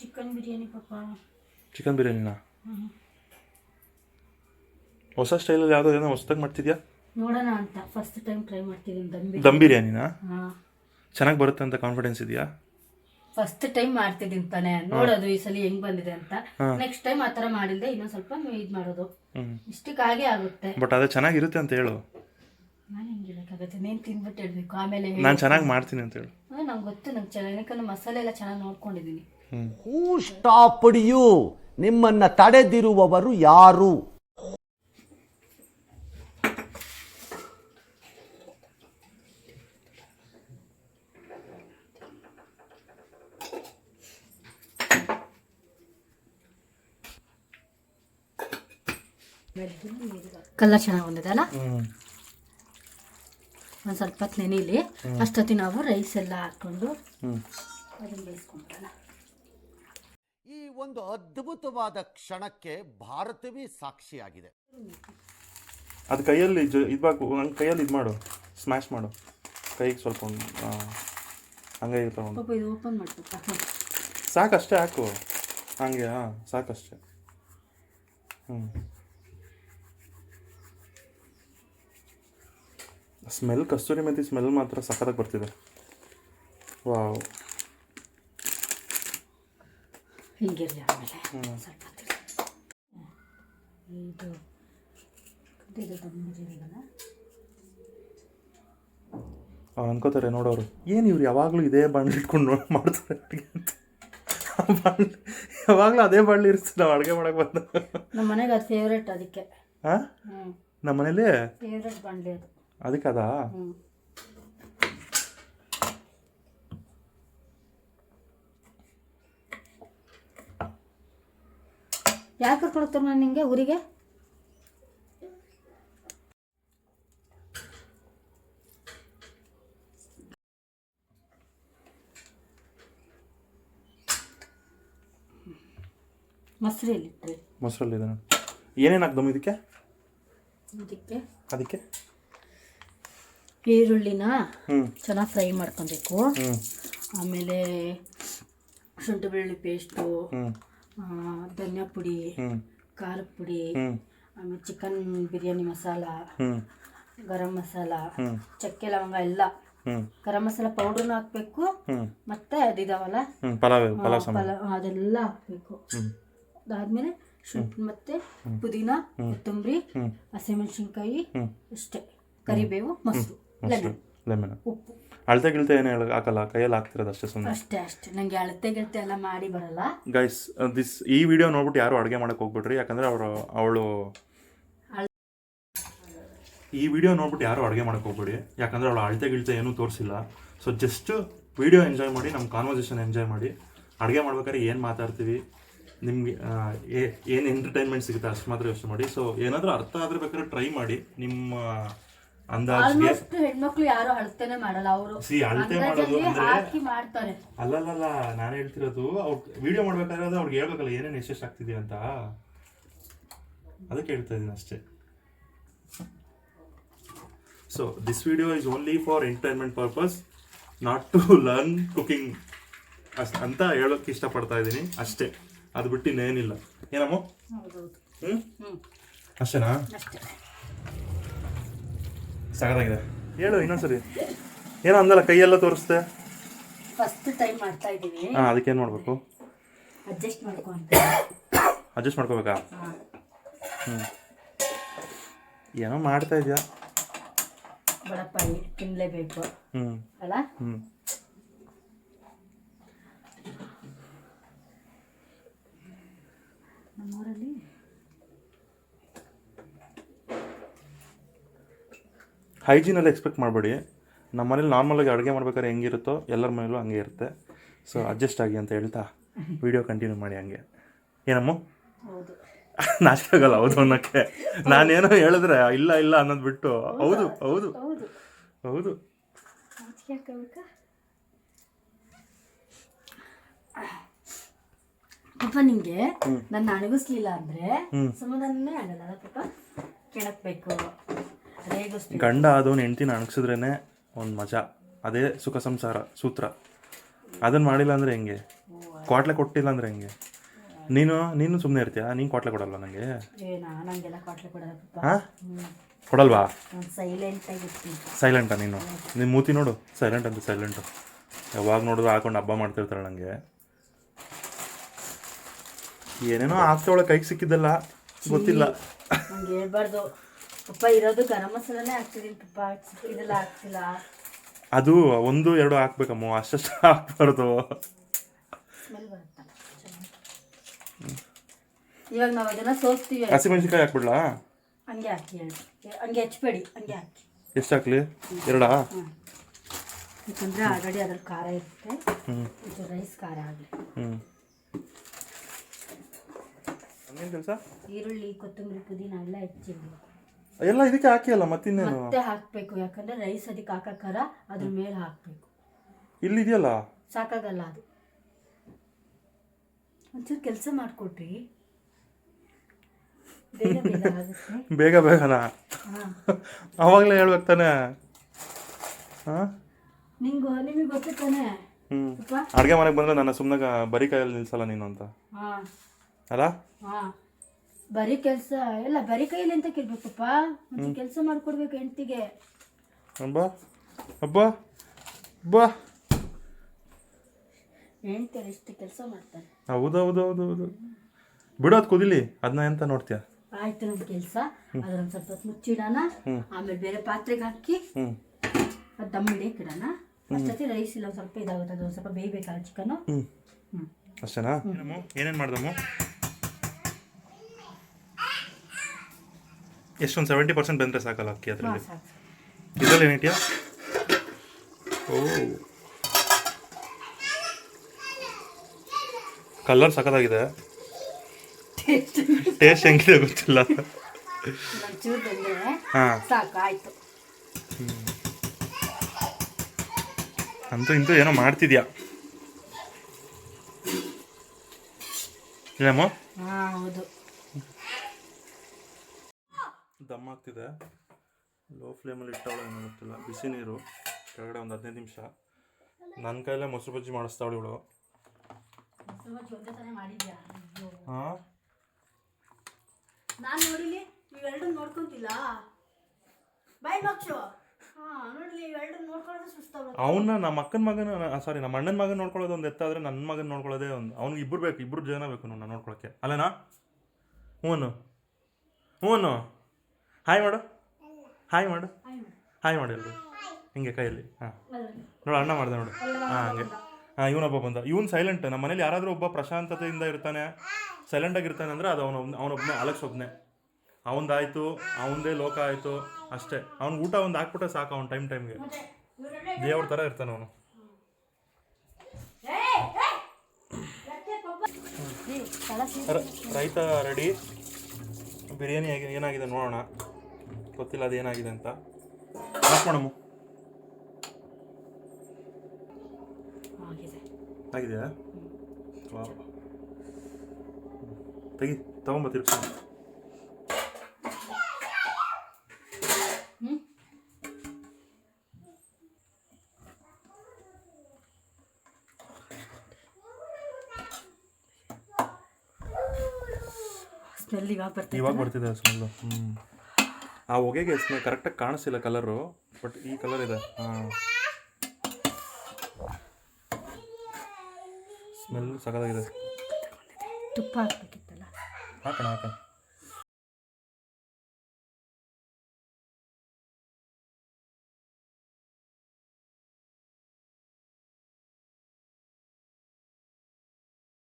Chicken biryani ಪಾಪ chicken ಬಿರಿಯಾನಿನ. ಹೊಸ ಸ್ಟೈಲಲ್ಲಿ ಯಾವುದೋ ಏನೋ ಹೊಸದಾಗಿ ಮಾಡ್ತಿದ್ಯಾ? ನೋಡೋಣ ಅಂತ. ಫಸ್ಟ್ ಟೈಮ್ ಟ್ರೈ ಮಾಡ್ತಿದ್ದೀನಿ ದಮ್ ಬಿರಿಯಾನಿ. ದಮ್ ಬಿರಿಯಾನಿನ? ಹಾಂ. ಚೆನ್ನಾಗಿ ಬರುತ್ತೆ ಅಂತ ಕಾನ್ಫಿಡೆನ್ಸ್ ಇದೆಯಾ? ಫಸ್ಟ್ ಟೈಮ್ ಮಾಡ್ತಿದ್ದೀನಿ ತಾನೆ. ನೋಡೋದು ಈ ಸಲ ಹೆಂಗ್ ಬಂದಿದೆ ಅಂತ. ನೆಕ್ಸ್ಟ್ ಟೈಮ್ ಆ ಥರ ಮಾಡಿದ್ರೆ ಇನ್ನೊಂದು ಸ್ವಲ್ಪ ಇದು ಮಾಡೋದು. ಇಷ್ಟಕ್ಕೆ ಆಗುತ್ತೆ. ಬಟ್ ಅದೇ ಚೆನ್ನಾಗಿರುತ್ತೆ ಅಂತ ಹೇಳು. ನಾನು ಹೆಂಗೆ ಹೇಳಕ್ಕಾಗತ್ತೆ ನೀನು ತಿಂದ್ಬಿಟ್ಟು ಹೇಳ್ಬೇಕು. ಆಮೇಲೆ ನಾನು ಚೆನ್ನಾಗಿ ಮಾಡ್ತೀನಿ ಅಂತ ಹೇಳು. ನಂಗೆ ಗೊತ್ತು. ನಂಗೆ ಚೆನ್ನಾಗಿ ಯಾಕಂದ್ರೆ ಮಸಾಲೆ ಎಲ್ಲ ಚೆನ್ನಾಗಿ ನೋಡ್ಕೊಂಡಿದ್ದೀನಿ. ಹೂ ಸ್ಟಾಪ್ಡ್ ಯು ನಿಮ್ಮನ್ನ ತಡೆದಿರುವವರು ಯಾರು? ಕಲರ್ ಚೆನ್ನಾಗಿ ಬಂದಿದೆ ಅಲ್ಲ ಒಂದು ಸ್ವಲ್ಪ ಹೊತ್ತು ನೆನೀಲಿ. ಅಷ್ಟೊತ್ತಿ ನಾವು ರೈಸ್ ಎಲ್ಲ ಹಾಕ್ಕೊಂಡು ಅದನ್ನ ಬೇಯಿಸ್ಕೊಂಬಿಡೋಣ ಈ ಒಂದು ಅದ್ಭುತವಾದ ಕ್ಷಣಕ್ಕೆ ಭಾರತವೇ ಸಾಕ್ಷಿಯಾಗಿದೆ. ಅದು ಕೈಯಲ್ಲಿ ಇದು ಇದ್ಬೇಕು ನಂಗೆ ಕೈಯಲ್ಲಿ ಇದು ಮಾಡು ಸ್ಮ್ಯಾಶ್ ಮಾಡು. ಕೈಗೆ ಸ್ವಲ್ಪ ಒಂದು ಹಂಗೆ ತಗೊಂಡು ಪಾಪ ಇದು ಓಪನ್ ಮಾಡ್ಬೇಕಾ ಸಾಕಷ್ಟೇ ಹಾಕು. ಹಂಗೆ ಹಾಂ ಸಾಕಷ್ಟೇ. ಹ್ಞೂ ಸ್ಮೆಲ್ ಕಸ್ತೂರಿ ಮೆಂತಿ ಸ್ಮೆಲ್ ಮಾತ್ರ ಸಖತ್ತಾಗಿ ಬರ್ತಿದೆ. ವಾವ್. ಹಿಂಗಿರಲಿ ಆಮೇಲೆ. ಸ್ವಲ್ಪ. ಇದು ದಮ್ ಬಿರಿಯಾನಿಗಲ್ಲ ಅವ್ರು ಅನ್ಕೋತಾರೆ ನೋಡೋರು ಏನು ಇವ್ರು ಯಾವಾಗಲೂ ಇದೇ ಬಾಣಲಿ ಇಟ್ಕೊಂಡು ನೋಡಿ ಮಾಡ್ತಾರೆ ಅಡುಗೆ ಅಂತ. ಬಾಣಲಿ ಯಾವಾಗಲೂ ಅದೇ ಬಾಣಲಿ ಇರುತ್ತೆ ನಾವು ಅಡುಗೆ ಮಾಡಕ್ಕೆ ಬಂದ. ನಮ್ಮ ಮನೆಗೆ ಅದು ಫೇವ್ರೇಟ್ ಅದಕ್ಕೆ. ಹಾಂ ನಮ್ಮ ಮನೇಲಿ? ಫೇವ್ರೇಟ್ ಬಾಣಲಿ ಅದು. ಅದಕ್ಕೆ ಯಾಕೆ ಕರ್ಕೊಂಡು ಹೋಗ್ತಾರೆ ನಾನು ನಿಮಗೆ ಊರಿಗೆ? ಮೊಸರಲ್ಲಿ ಎಲ್ಲಿಟ್ರಿ ಮೊಸರಲ್ಲಿ ಏನೇನು ಹಾಕ್ದಮ್ಮ ಇದಕ್ಕೆ? ಇದಕ್ಕೆ ಅದಕ್ಕೆ? ಈರುಳ್ಳಿನ ಚೆನ್ನಾಗಿ ಫ್ರೈ ಮಾಡ್ಕೊಬೇಕು. ಆಮೇಲೆ ಶುಂಠಿ ಬೆಳ್ಳುಳ್ಳಿ ಪೇಸ್ಟು ಧನಿಯಾ ಪುಡಿ ಖಾರದ ಪುಡಿ ಆಮೇಲೆ ಚಿಕನ್ ಬಿರಿಯಾನಿ ಮಸಾಲ ಗರಂ ಮಸಾಲ ಚಕ್ಕೆ ಲವಂಗ ಎಲ್ಲ. ಗರಂ ಮಸಾಲ ಪೌಡರ್ನ ಹಾಕ್ಬೇಕು ಮತ್ತೆ ಅದಿದಾವಲ್ಲ ಪಲಾವ್ ಅದೆಲ್ಲ ಹಾಕ್ಬೇಕು. ಅದಾದ್ಮೇಲೆ ಶುಂಠಿ ಮತ್ತೆ ಪುದೀನ ಕೊತ್ತಂಬರಿ ಹಸಿಮೆಣಸಿನ್ಕಾಯಿ ಅಷ್ಟೇ. ಕರಿಬೇವು ಮೊಸರು ಲೆಮನ್. ಉಪ್ಪು. ಅಳತೆ ಗಿಳತೆ ಏನು ಹೇಳ ಹಾಕಲ್ಲ? ಕೈಯಲ್ಲಿ ಹಾಕ್ತಿರೋದು ಅಷ್ಟೇ ಸುಮ್ಮನೆ ಅಷ್ಟೇ ಅಷ್ಟೇ. ನಂಗೆ ಅಳತೆ ಗಿಳತೆ ಎಲ್ಲ ಮಾಡಿ ಬರಲ್ಲ. ಗೈಸ್ ದಿಸ್ ಈ ವಿಡಿಯೋ ನೋಡ್ಬಿಟ್ಟು ಯಾರು ಅಡುಗೆ ಮಾಡಕ್ಕೆ ಹೋಗ್ಬಿಟ್ರಿ ಯಾಕಂದ್ರೆ ಅವರು ಅವಳು ಈ ವಿಡಿಯೋ ನೋಡ್ಬಿಟ್ಟು ಯಾರು ಅಡುಗೆ ಮಾಡಕ್ಕೆ ಹೋಗ್ಬೇಡಿ. ಯಾಕಂದ್ರೆ ಅವಳು ಅಳತೆ ಗಿಳತೆ ಏನೂ ತೋರಿಸಿಲ್ಲ. ಸೊ ಜಸ್ಟ್ ವಿಡಿಯೋ ಎಂಜಾಯ್ ಮಾಡಿ ನಮ್ಮ ಕಾನ್ವರ್ಸೇಷನ್ ಎಂಜಾಯ್ ಮಾಡಿ. ಅಡುಗೆ ಮಾಡ್ಬೇಕಾದ್ರೆ ಏನು ಮಾತಾಡ್ತೀವಿ? ನಿಮಗೆ ಏನು ಎಂಟರ್ಟೈನ್ಮೆಂಟ್ ಸಿಗುತ್ತೆ ಅಷ್ಟು ಮಾತ್ರ ಯೋಚನೆ ಮಾಡಿ. ಸೊ ಏನಾದರೂ ಅರ್ಥ ಆದ್ರೆ ಬೇಕಾದ್ರೆ ಟ್ರೈ ಮಾಡಿ. ನಿಮ್ಮ ಅಂದಾಜ್ಗೆ ಆಲ್ಮೋಸ್ಟ್ ಹೆಣ್ಮಕ್ಳು ಯಾರು ಅಳತೆನೆ ಮಾಡಲ್ಲ ಅವರು ಸಿ ಅಳತೆ ಮಾಡೋದು ಅಂದ್ರೆ ಹಾಕಿ ಮಾಡ್ತಾರೆ. ಅಲ್ಲಲ್ಲ ನಾನು ಹೇಳ್ತಿರೋದು ಅವ್ರು ವಿಡಿಯೋ ಮಾಡ್ಬೇಕಾದ್ರೆ ಅದು ಅವ್ರಿಗೆ ಹೇಳ್ಬೇಕಲ್ಲ ಏನೇನು ಎಷ್ಟೆಷ್ಟು ಆಗ್ತಿದೆ ಅಂತ. ಅದಕ್ಕೆ ಹೇಳ್ತಾ ಇದ್ದೀನಿ ಅಷ್ಟೇ. So this video is only for entertainment purpose not to learn cooking ಅಷ್ಟು ಅಂತ ಹೇಳೋಕೆ ಇಷ್ಟಪಡ್ತಾ ಇದ್ದೀನಿ ಅಷ್ಟೇ. ಅದು ಬಿಟ್ಟು ಇನ್ನೇನಿಲ್ಲ ಏನಮ್ಮ? ಹ್ಞೂ ಹ್ಮ್. ಅಷ್ಟೇನಾ? ಅಷ್ಟೇ. ಸಾಕಾಗಿದೆ. ಹೇಳು ಇನ್ನೊಂದ್ಸರಿ. ಏನೋ ಅಂದಲ್ಲ ಕೈಯೆಲ್ಲ ತೋರಿಸ್ದೆ. ಫಸ್ಟ್ ಟೈಮ್ ಮಾಡ್ತಾ ಇದ್ದೀವಿ. ಹಾಂ ಏನು ಮಾಡಬೇಕು? ಅಡ್ಜಸ್ಟ್ ಮಾಡ್ಕೊ ಅಂತ. ಅಡ್ಜಸ್ಟ್ ಮಾಡ್ಕೋಬೇಕಾ. ಹ್ಞೂ ಏನೋ ಮಾಡ್ತಾ ಇದೆಯಾ? ಬಡಪಾಯಿ ತಿನ್ನಲೇಬೇಕು ಹ್ಞೂ ಅಲ್ಲ? ಹ್ಞೂ ನಮ್ಮೂರಲ್ಲಿ ಹೈಜೀನಲ್ಲಿ ಎಕ್ಸ್ಪೆಕ್ಟ್ ಮಾಡಬೇಡಿ. ನಮ್ಮ ಮನೇಲಿ ನಾರ್ಮಲಾಗಿ ಅಡುಗೆ ಮಾಡ್ಬೇಕಾದ್ರೆ ಹೆಂಗಿರುತ್ತೋ ಎಲ್ಲರ ಮನೇಲೂ ಹಂಗೆ ಇರುತ್ತೆ. ಸೊ ಅಡ್ಜಸ್ಟ್ ಆಗಿ ಅಂತ ಹೇಳ್ತಾ ವಿಡಿಯೋ ಕಂಟಿನ್ಯೂ ಮಾಡಿ ಹಂಗೆ. ಏನಮ್ಮ? ನಾಚಿಕೆ ಆಗಲ್ಲ ಹೌದು ಅನ್ನೋಕ್ಕೆ. ನಾನೇನೋ ಹೇಳಿದ್ರೆ ಇಲ್ಲ ಇಲ್ಲ ಅನ್ನೋದು ಬಿಟ್ಟು. ಹೌದು? ಹೌದು ಹೌದು. ಪಾಪ ನಿಂಗೆ ನನ್ನ ಅಣಗಿಸ್ಲಿಲ್ಲ ಅಂದ್ರೆ ಸಮಾಧಾನನೇ ಆಗಲ್ಲ ಪಾಪ? ಕೆಣಕ್ಬೇಕು. ಗಂಡ ಆದವನು ಹೆಂಡ್ತಿನ ಅಣಗಿಸಿದ್ರೇ ಒಂದು ಮಜಾ. ಅದೇ ಸುಖ ಸಂಸಾರ ಸೂತ್ರ. ಅದನ್ನು ಮಾಡಿಲ್ಲ ಅಂದರೆ ಹೆಂಗೆ? ಕ್ವಾಟ್ಲೆ ಕೊಟ್ಟಿಲ್ಲ ಅಂದ್ರೆ ಹೆಂಗೆ? ನೀನು ನೀನು ಸುಮ್ಮನೆ ಇರ್ತೀಯಾ? ನೀನು ಕ್ವಾಟ್ಲೆ ಕೊಡಲ್ವಾ ನನಗೆ ಹಾಂ? ಕೊಡಲ್ವಾ? ಸೈಲೆಂಟ್ ನೀನು? ನಿನ್ನ ಮೂತಿ ನೋಡು. ಸೈಲೆಂಟ್ ಅಂತ ಸೈಲೆಂಟು ಯಾವಾಗ ನೋಡಿದ್ರು ಹಾಕೊಂಡು ಹಬ್ಬ ಮಾಡ್ತಿರ್ತಾಳೆ ನನಗೆ ಏನೇನೋ ಆಗ್ತಾವಳೆ ಕೈಗೆ ಸಿಕ್ಕಿದ್ದಲ್ಲ. ಗೊತ್ತಿಲ್ಲ. ಹೇಳ್ಬಾರ್ದು. ಪಪ್ಪ ಇರೋದು ಗರಂ ಮಸಾಲನೇ ಹಾಕ್ತಿದ್ದೀನಿ ಪಪ್ಪ ಇದೆಲ್ಲ ಹಾಕ್ತಿಲ್ಲ. ಅದು ಒಂದು ಎರಡು ಹಾಕ್ಬೇಕಮ್ಮ. ಅಷ್ಟು ಹಾಕ್ಬಾರ್ದು. ಸ್ಮೆಲ್ ಬರುತ್ತಲ್ಲ ಇವಾಗ ನಾವು ಅದನ್ನ ಸೋಸ್ತೀವಿ ಹಸಿಮೆಣಸಿನ್ಕಾಯಿ ಹಾಕ್ಬಿಡ್ಲಾ? ಹಂಗೆ ಹಾಕಿ ಹೇಳಿ ಹಂಗೆ ಹಚ್ಬೇಡಿ. ಹಂಗೆ ಹಾಕಿ. ಎಷ್ಟು ಹಾಕ್ಲಿ? ಎರಡಾ? ಯಾಕಂದ್ರೆ ಯಾಕಂದರೆ ಆಲ್ರೆಡಿ ಅದ್ರಲ್ಲಿ ಖಾರ ಇರುತ್ತೆ. ಇದು ರೈಸ್ ಖಾರ ಆಗಲಿ. ಹ್ಞೂ ಹಂಗೇನು ಕೆಲಸ? ಈರುಳ್ಳಿ ಕೊತ್ತಂಬರಿ ಪುದೀನ ಎಲ್ಲ ಹೆಚ್ಚಿರ್ಬೇಕು. ಎಲ್ಲ ಇದಕ್ಕೆ ಹಾಕಿಯಲ್ಲ ಮತ್ತಿನ್ನೇನು? ಮತ್ತೆ ಹಾಕಬೇಕು ಯಾಕಂದ್ರೆ ರೈಸ್ ಅದಕ್ಕೆ ಹಾಕಕ್ಕಾರ ಅದ್ರ ಮೇಲೆ ಹಾಕಬೇಕು. ಇಲ್ಲಿದೆಯಲ್ಲ? ಸಾಕಾಗಲ್ಲ ಅದು. ಒಂಚೂರು ಕೆಲಸ ಮಾಡಿಕೊಟ್ರಿ ಬೇಗ ಬೇಗ ಆಗುತ್ತೆ. ಬೇಗ ಬೇಗನಾ? ಹಾಂ. ಅವಾಗಲೇ ಹೇಳ್ಬೇಕು ತಾನೆ. ಹಾಂ? ನಿಂಗು ನಿಮಗೆ ಗೊತ್ತು ತಾನೆ? ಹ್ಞೂ ಅಡುಗೆ ಮನೆಗೆ ಬಂದರೆ ನನ್ನ ಸುಮ್ಮನೆ ಬರೀ ಕೈಯಲ್ಲಿ ನಿಲ್ಸಲ್ಲ ನೀನು ಅಂತ? ಹಾಂ. ಅಲ್ಲ? ಹಾಂ. ಬರೀ ಕೆಲಸ ಎಲ್ಲ ಬರೀ ಕೈಯಲ್ಲಿ ಅಂತ ಕೇಳ್ಬೇಕಪ್ಪ. ಮತ್ತೆ ಕೆಲಸ ಮಾಡ್ಕೊಡ್ಬೇಕು ಹೆಂಡತಿಗೆ. ಅಬ್ಬಾ ಅಬ್ಬಾ ಅಬ್ಬಾ. ಹೆಂಡ್ತಿಯರು ಎಷ್ಟು ಕೆಲಸ ಮಾಡ್ತಾರೆ. ಹೌದು ಹೌದು ಹೌದು ಹೌದು ಬಿಡೋದು ಕುದಿಲಿ ಅದನ್ನ ಎಂತ ನೋಡ್ತೀಯ? ಆಯ್ತು ನಮ್ಮ ಕೆಲಸ. ಅದ್ರೊಂದು ಸ್ವಲ್ಪ ಹೊತ್ತು ಮುಚ್ಚಿಡೋಣ. ಆಮೇಲೆ ಬೇರೆ ಪಾತ್ರೆಗೆ ಹಾಕಿ ಹ್ಞೂ ಅದು ದಮ್ ಹಿಡಿಯಕ್ಕೆ ಇಡೋಣ. ಅಷ್ಟೊತ್ತಿ ರೈಸ್ ಇಲ್ಲ ಒಂದ್ ಸ್ವಲ್ಪ ಇದಾಗುತ್ತೆ ಅದು ಒಂದ್ ಸ್ವಲ್ಪ ಬೇಯಬೇಕಲ್ಲ ಚಿಕನ್ ಹ್ಞೂ ಹ್ಞೂ ಅಷ್ಟೇನಾ? ಏನೇನು ಮಾಡ್ದಮ್ಮ? ಎಷ್ಟೊಂದು ಸೆವೆಂಟಿ ಪರ್ಸೆಂಟ್ ಬಂದರೆ ಸಾಕಲ್ಲ ಅಕ್ಕಿ ಅದರಲ್ಲಿ. ಇದರಲ್ಲಿ ಏನಿಟ್ಯಾ ಓ. ಕಲರ್ ಸಖತ್ತಾಗಿದೆ. ಟೇಸ್ಟ್ ಹೆಂಗಿದೆ ಗೊತ್ತಿಲ್ಲ. ಹಾಂ. ಅಂತೂ ಇಂತೂ ಏನೋ ಮಾಡ್ತಿದ್ಯಾ? ಇಲ್ಲಮ್ಮ ಹೌದು. ದಮ್ ಆಗ್ತಿದೆ ಲೋ ಫ್ಲೇಮಲ್ಲಿ ಇಟ್ಟವಳೆ ಏನೋ ಗೊತ್ತಿಲ್ಲ. ಬಿಸಿ ನೀರು. ಕೆಳಗಡೆ ಒಂದು ಹದಿನೈದು ನಿಮಿಷ. ನನ್ನ ಕೈಲೇ ಮೊಸರು ಬಜ್ಜಿ ಮಾಡಿಸ್ತಾವಳು ಇವಳು. ಹಾಂ? ನಾನು ನೋಡಿಲಿ ಇವೆರಡು ನೋಡ್ಕೊಂತಿಲ್ಲ. ಬಾಯ್ ಅವನ್ನ ನಮ್ಮ ಅಕ್ಕನ ಮಗನ ಸಾರಿ ನಮ್ಮ ಅಣ್ಣನ ಮಗನ ನೋಡ್ಕೊಳ್ಳೋದು ಒಂದು ಎತ್ತಾದ್ರೆ ನನ್ನ ಮಗನ ನೋಡ್ಕೊಳ್ಳೋದೇ ಒಂದು. ಅವ್ನಿಗೆ ಇಬ್ಬರು ಬೇಕು ಇಬ್ಬರು ಜನ ಬೇಕು ನೋಡ್ಕೊಳಕ್ಕೆ. ಅಲ್ಲೇನಾ? ಹ್ಞೂ ಹ್ಞೂ ಹಾಯ್ ಮಾಡು. ಹಾಯ್ ಮಾಡು. ಹಾಯ್ ಮಾಡಿ. ಎಲ್ರು ಹಿಂಗೆ ಕೈಯಲ್ಲಿ. ಹಾಂ. ನೋಡು ಅಣ್ಣ ಮಾಡಿದೆ ನೋಡು. ಹಾಂ ಹಂಗೆ. ಹಾಂ ಇವನೊಬ್ಬ ಬಂದ. ಇವನು ಸೈಲೆಂಟ್ ನಮ್ಮ ಮನೇಲಿ ಯಾರಾದರೂ ಒಬ್ಬ ಪ್ರಶಾಂತತೆಯಿಂದ ಇರ್ತಾನೆ ಸೈಲೆಂಟ್ ಆಗಿರ್ತಾನೆ ಅಂದರೆ ಅದು ಅವನ ಅವನೊಬ್ಬನೇ ಅಲಕ್ಸ್ ಒಬ್ಬನೇ ಅವನದಾಯ್ತು ಅವನದೇ ಲೋಕ ಆಯಿತು ಅಷ್ಟೇ. ಅವ್ನಿಗೆ ಊಟ ಒಂದು ಹಾಕ್ಬಿಟ್ರೆ ಸಾಕು ಅವ್ನು ಟೈಮ್ ಟೈಮ್ಗೆ ದೇವ್ರ ಥರ ಇರ್ತಾನೆ ಅವನು. ರೈತ ರೆಡಿ. ಬಿರಿಯಾನಿ ಏನಾಗಿದೆ ನೋಡೋಣ. ಗೊತ್ತಿಲ್ಲ ಅದೇನಾಗಿದೆ ಅಂತ. ಮಾಡಮ್ಮ ಆಗಿದೆ. ಆಗಿದೆಯಾ. ತೆಗಿ ತಗೊಂಬ ಹ್ಞೂ ಸ್ಮೆಲ್ ಇವಾಗ ಬರ್ತಿದೆ ಇವಾಗ ಬರ್ತಿದೆ ಸ್ಮೆಲ್ಲು. ಹ್ಞೂ ಆ ಹೊಗೆಗೆ ಕರೆಕ್ಟಾಗಿ ಕಾಣಿಸಿಲ್ಲ ಕಲರು ಬಟ್ ಈ ಕಲರ್ ಇದೆ. ಹಾಂ. ಸ್ಮೆಲ್ ಸಖತ್ತಾಗಿದೆ. ತುಪ್ಪ ಹಾಕ್ಬೇಕಿತ್ತಲ್ಲ? ಹಾಕೋಣ ಹಾಕೋಣ.